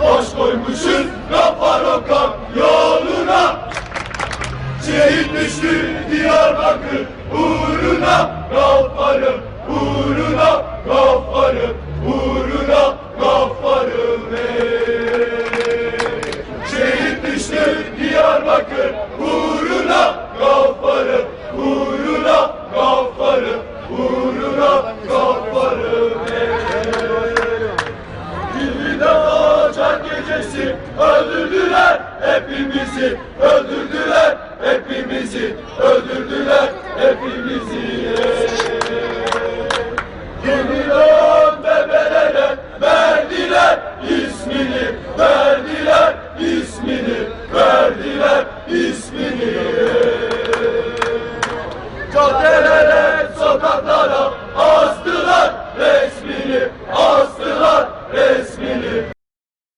Baş koymuşuz Rafaroka yoluna. Şehit düştü Diyarbakır uğruna. Gaffarım uğruna Gaffarım uğruna Gaffarım ey. Şehit düştü Diyarbakır uğruna hepimizi öldürdüler, hepimizi öldürdüler, hepimizi. Yenilen bebelere verdiler ismini, verdiler ismini, verdiler ismini.